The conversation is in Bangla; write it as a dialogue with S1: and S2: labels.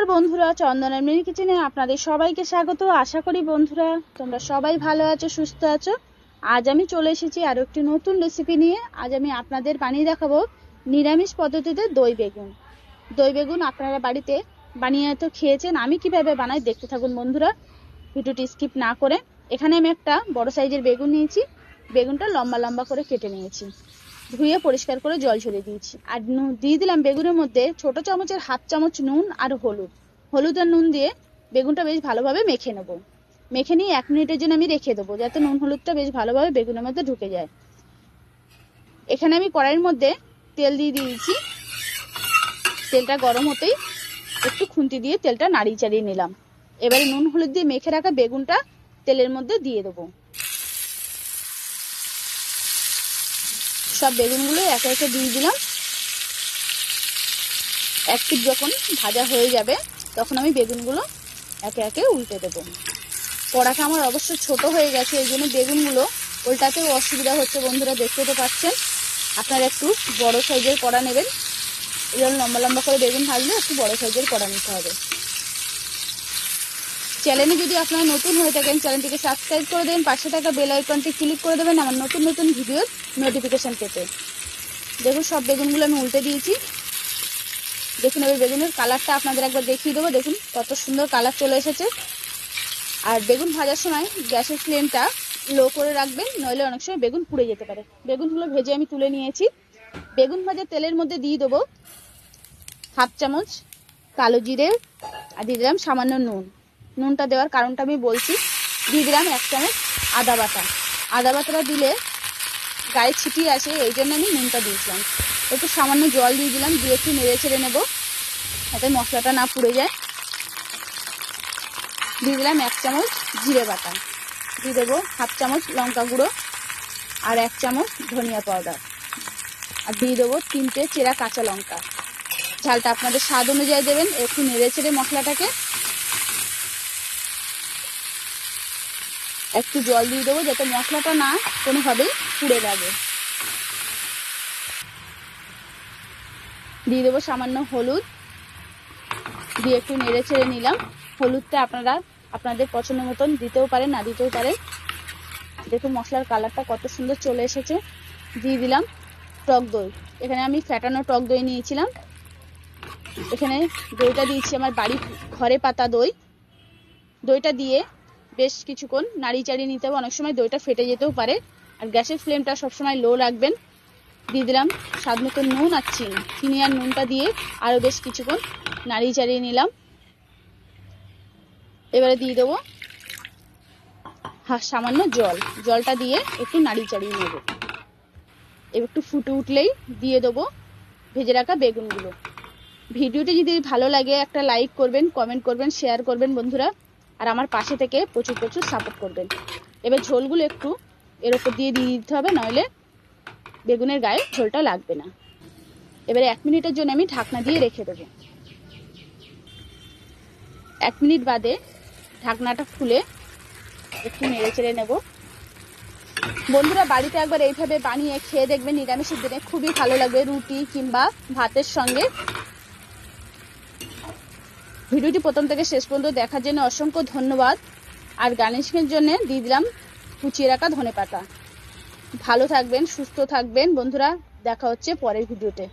S1: নমস্কার বন্ধুরা চন্দনের মিনি কিচেনে আপনাদের সবাইকে স্বাগত। আশা করি বন্ধুরা তোমরা সবাই ভালো আছো, সুস্থ আছো। আজ আমি চলে এসেছি আরও একটি নতুন রেসিপি নিয়ে। আজ আমি আপনাদের বানিয়ে দেখাবো নিরামিষ পদ্ধতিতে দই বেগুন। দই বেগুন আপনারা বাড়িতে বানিয়ে তো খেয়েছেন, আমি কীভাবে বানাই দেখতে থাকুন বন্ধুরা। ভিডিওটি স্কিপ না করে এখানে আমি একটা বড় সাইজের বেগুন নিয়েছি। বেগুনটা লম্বা লম্বা করে কেটে নিয়েছি। ধুয়ে পরিষ্কার করে জল ঝরিয়ে দিয়েছি। আর দিয়ে দিলাম বেগুনের মধ্যে ছোট চামচের হাফ চামচ নুন আর হলুদ। হলুদ আর নুন দিয়ে বেগুনটা বেশ ভালোভাবে মেখে নেব। মেখে নিয়ে এক মিনিটের জন্য আমি রেখে দেবো, যাতে নুন হলুদটা বেশ ভালোভাবে বেগুনের মধ্যে ঢুকে যায়। এখানে আমি কড়াইয়ের মধ্যে তেল দিয়ে দিয়েছি। তেলটা গরম হতেই একটু খুন্তি দিয়ে তেলটা নাড়িয়ে চাড়িয়ে নিলাম। এবারে নুন হলুদ দিয়ে মেখে রাখা বেগুনটা তেলের মধ্যে দিয়ে দেবো। সব বেগুনগুলো একে একে দিয়ে দিলাম। এক পিঠ যখন ভাজা হয়ে যাবে, তখন আমি বেগুনগুলো একে একে উল্টে দেবো। কড়াটা আমার অবশ্য ছোট হয়ে গেছে, এই জন্য বেগুনগুলো উল্টাতেও অসুবিধা হচ্ছে বন্ধুরা, দেখতে তো পাচ্ছেন। আপনারা একটু বড় সাইজের কড়া নেবেন। এরকম লম্বা লম্বা করে বেগুন ভাজলে একটু বড় সাইজের কড়া নিতে হবে। চ্যানেলে যদি আপনারা নতুন হয়ে থাকেন, চ্যানেলটিকে সাবস্ক্রাইব করে দেবেন, পাশে থাকা বেল আইকনটি ক্লিক করে দেবেন আমার নতুন নতুন ভিডিওর নোটিফিকেশান পেতে। দেখুন, সব বেগুনগুলো আমি উল্টে দিয়েছি। দেখুন, এবার বেগুনের কালারটা আপনাদের একবার দেখিয়ে দেবো। দেখুন, কত সুন্দর কালার চলে এসেছে। আর বেগুন ভাজার সময় গ্যাসের ফ্লেমটা লো করে রাখবেন, নইলে অনেক সময় বেগুন পুড়ে যেতে পারে। বেগুনগুলো ভেজে আমি তুলে নিয়েছি। বেগুন ভাজা তেলের মধ্যে দিয়ে দেবো হাফ চামচ কালো জিরে, আর দিয়ে দিলাম সামান্য নুন। নুনটা দেওয়ার কারণটা আমি বলছি। দিয়ে দিলাম এক চামচ আদা বাটা। আদা বাটাটা দিলে গায়ে ছিটিয়ে আসে এই জন্য আমি নুনটা দিয়েছিলাম। একটু সামান্য জল দিয়ে দিলাম, দিয়ে একটু নেড়ে ছেড়ে নেব, যাতে মশলাটা না পুড়ে যায়। দিয়ে দিলাম এক চামচ জিরে বাটা। দিয়ে দেবো হাফ চামচ লঙ্কা গুঁড়ো আর এক চামচ ধনিয়া পাউডার। আর দিয়ে দেবো তিনটে চেরা কাঁচা লঙ্কা। ঝালটা আপনাদের স্বাদ অনুযায়ী দেবেন, একটু নেড়ে ছেড়ে মশলাটাকে একটু জল দিয়ে দেবো, যাতে মশলাটা না কোনোভাবেই পুড়ে লাগে। দিয়ে দেবো সামান্য হলুদ। দিয়ে একটু নেড়ে ছেড়ে নিলাম। হলুদটা আপনারা আপনাদের পছন্দ মতন দিতেও পারেন, না দিতেও পারেন। দেখুন মশলার কালারটা কত সুন্দর চলে এসেছে। দিয়ে দিলাম টক দই। এখানে আমি ফ্যাটানো টক দই নিয়েছিলাম। এখানে দইটা দিয়েছি আমার বাড়ি ঘরে পাতা দই। দইটা দিয়ে বেশ কিছুক্ষণ নাড়ি চাড়িয়ে নিতে হবে। অনেক সময় দইটা ফেটে যেতেও পারে। আর গ্যাসের ফ্লেমটা সবসময় লো রাখবেন। দিয়ে দিলাম স্বাদ মতো নুন আর চিনি। চিনি আর নুনটা দিয়ে আরও বেশ কিছুক্ষণ নাড়ি চাড়িয়ে নিলাম। এবারে দিয়ে দেবো সামান্য জল। জলটা দিয়ে একটু নাড়ি চাড়িয়ে নেব। এবার একটু ফুটে উঠলেই দিয়ে দেবো ভেজে রাখা বেগুনগুলো। ভিডিওটি যদি ভালো লাগে একটা লাইক করবেন কমেন্ট করবেন শেয়ার করবেন বন্ধুরা। আর আমার পাশে থেকে প্রচুর প্রচুর সাপোর্ট করবেন। এবার ঝোলগুলো একটু এর ওপর দিয়ে দিয়ে দিতে হবে, নইলে বেগুনের গায়ে ঝোলটা লাগবে না। এবারে এক মিনিটের জন্য আমি ঢাকনা দিয়ে রেখে দেবো। এক মিনিট বাদে ঢাকনাটা খুলে একটু নেড়ে চেড়ে নেব। বন্ধুরা, বাড়িতে একবার এইভাবে বানিয়ে খেয়ে দেখবেন, নিরামিষের দিনে খুবই ভালো লাগবে। রুটি কিংবা ভাতের সঙ্গে ভিডিওটি প্রথম থেকে শেষ পর্যন্ত দেখার জন্য অসংখ্য ধন্যবাদ। আর গার্নিশিংয়ের জন্য দিয়ে দিলাম কুচিয়ে রাখা ধনে পাতা ভালো থাকবেন, সুস্থ থাকবেন। বন্ধুরা, দেখা হচ্ছে পরের ভিডিওতে।